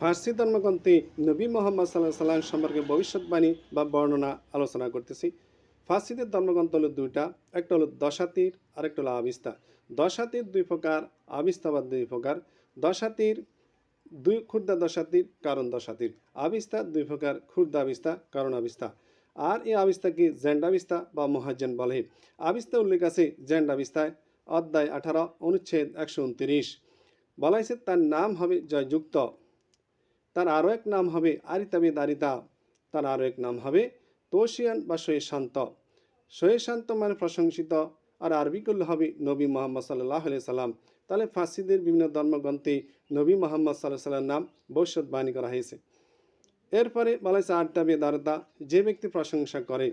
ফার্সি ধর্মগ্রন্থে নবী মোহাম্মদ সাল্লাহ সাল্লাম সম্পর্কে ভবিষ্যৎবাণী বা বর্ণনা আলোচনা করতেছি। ফার্সিদের ধর্মগ্রন্থ হলো দুইটা, একটা হলো দশাতির আর একটা হলো আবিস্তা দশাতির দুই প্রকার আবিস্তা বা দুই প্রকার। দশাতির দুই ক্ষুদ্র দশাতির, কারণ দশাতির। আবিস্তা দুই প্রকার, ক্ষুদ্র আবিস্তা কারণ আবিস্তা আর এই আবিস্তাকে জেন্ড আবিস্তা বা মহাজেন বলে। আবিস্তা উল্লেখ আছে জেন্ড আবিস্তায় অধ্যায় আঠারো, অনুচ্ছেদ একশো উনত্রিশ। বলা হয়েছে তার নাম হবে জয়যুক্ত। তার আরও এক নাম হবে আরিতাবিদ আরিতা তার আরও এক নাম হবে তোষিয়ান বা শান্ত শান্ত মানে প্রশংসিত, আর আরবি করলে হবে নবী মোহাম্মদ সাল্লাহ সাল্লাম। তাহলে ফাঁসিদের বিভিন্ন ধর্মগ্রন্থে নবী মোহাম্মদ সাল্লাহ সাল্লাম নাম ভবিষ্যৎবাণী করা হয়েছে। এরপরে বলা হয়েছে আরতাবিদ আরতা যে ব্যক্তি প্রশংসা করে,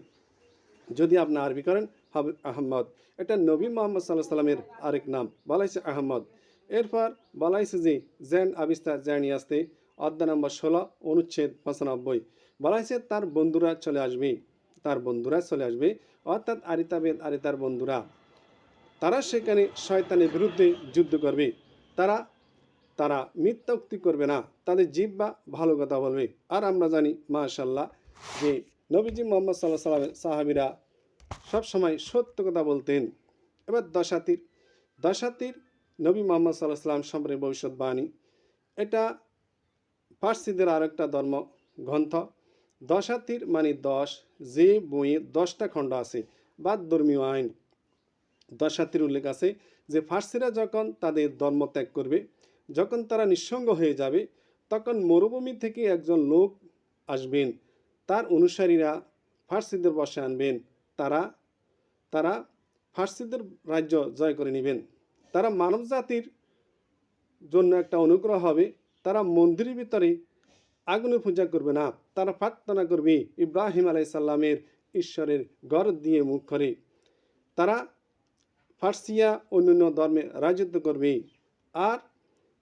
যদি আপনি আরবি করেন, হবে আহম্মদ এটা নবী মোহাম্মদ সাল্লাহ সাল্লামের আরেক নাম, বলা হয়েছে আহমদ। এরপর বলা হয়েছে যে জেন আবিস্তার জ্যানি আসতে অধ্যায় নম্বর ষোলো, অনুচ্ছেদ পঁচানব্বই। বলা হয়েছে, তার বন্ধুরা চলে আসবে। তার বন্ধুরা চলে আসবে, অর্থাৎ আরিতাবেদ আরিতার বন্ধুরা। তারা সেখানে শয়তানের বিরুদ্ধে যুদ্ধ করবে। তারা তারা মিথ্যা উক্তি করবে না। তাদের জীব বা ভালো কথা বলবে। আর আমরা জানি মাশাল্লাহ যে নবীজি মোহাম্মদ সাল্লাহ সাল্লামের সাহাবিরা সবসময় সত্য কথা বলতেন। এবার দশাতির দশাতির নবী মোহাম্মদ সাল্লাহ সাল্লাম সম্পর্কে ভবিষ্যৎবাণী। এটা পার্সিদের আর একটা ধর্ম গ্রন্থ, দশাতির মানে দশ, যে বইয়ে দশটা খণ্ড আছে বা ধর্মীয় আইন। দশাতির উল্লেখ আছে যে ফার্সিরা যখন তাদের ধর্ম ত্যাগ করবে, যখন তারা নিঃসঙ্গ হয়ে যাবে, তখন মরুভূমি থেকে একজন লোক আসবেন। তার অনুসারীরা ফার্সিদের বসে আনবেন। তারা তারা ফার্সিদের রাজ্য জয় করে নেবেন। তারা মানব জাতির জন্য একটা অনুগ্রহ হবে। তারা মন্দিরের ভিতরে আগুনে পূজা করবে না, তারা প্রার্থনা করবে ইব্রাহিম আলাই সাল্লামের ঈশ্বরের গড় দিয়ে মুখ করে। তারা ফার্সিয়া অন্যান্য ধর্মে রাজত্ব করবে আর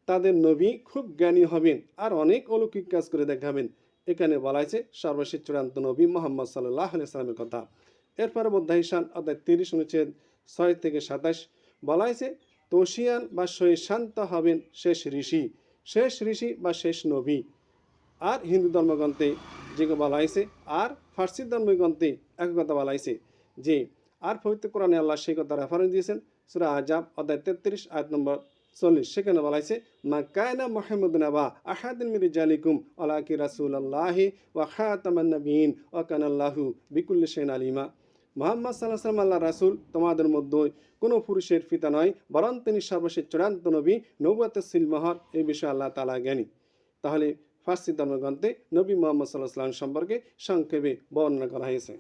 তাদের নবী খুব জ্ঞানী হবেন আর অনেক অলৌকিক কাজ করে দেখাবেন। এখানে বলা হয়েছে সর্বশেষ চূড়ান্ত নবী মোহাম্মদ সাল্লাহ সাল্লামের কথা। এরপরে অধ্যায়সান অধ্যায় তিরিশ অনুচ্ছেদ ছয় থেকে সাতাশ বলা হয়েছে তোষিয়ান বা শহীদ শান্ত হবেন শেষ ঋষি। শেষ ঋষি বা শেষ নবী। আর হিন্দু ধর্মগ্রন্থে যেগুলো বলা হয়েছে, আর ফার্সি ধর্মগ্রন্থে এক কথা বলা হয়েছে যে, আর পবিত্র কোরআনে আল্লাহ সেই কথা রেফারেন্স দিয়েছেন, সুরা আজাব অধ্যায় তেত্রিশ, আয়াত নম্বর চল্লিশ। সেখানে বলা হয়েছে, মা কায়না মোহাম্মদ নাবা আহাদিন মিরি জালিকুম আলাকি রাসুল আল্লাহি ওয়া খাতামান নবীন ওয়া কানাল্লাহু বিকুল্লি সেন আলিমা। মোহাম্মদ সাল্লাহ সাল্লাম আল্লাহ রাসুল, তোমাদের মধ্যে কোনো পুরুষের পিতা নয়, বরং তিনি সর্বশেষ চূড়ান্ত নবী, নবুয়াত সিলমহর এই বিষয়ে আল্লাহ তালা জ্ঞানী। তাহলে ফার্সি ধর্মগ্রন্থে নবী মোহাম্মদ সাল্লাহ সাল্লাম সম্পর্কে সংক্ষেপে বর্ণনা করা হয়েছে।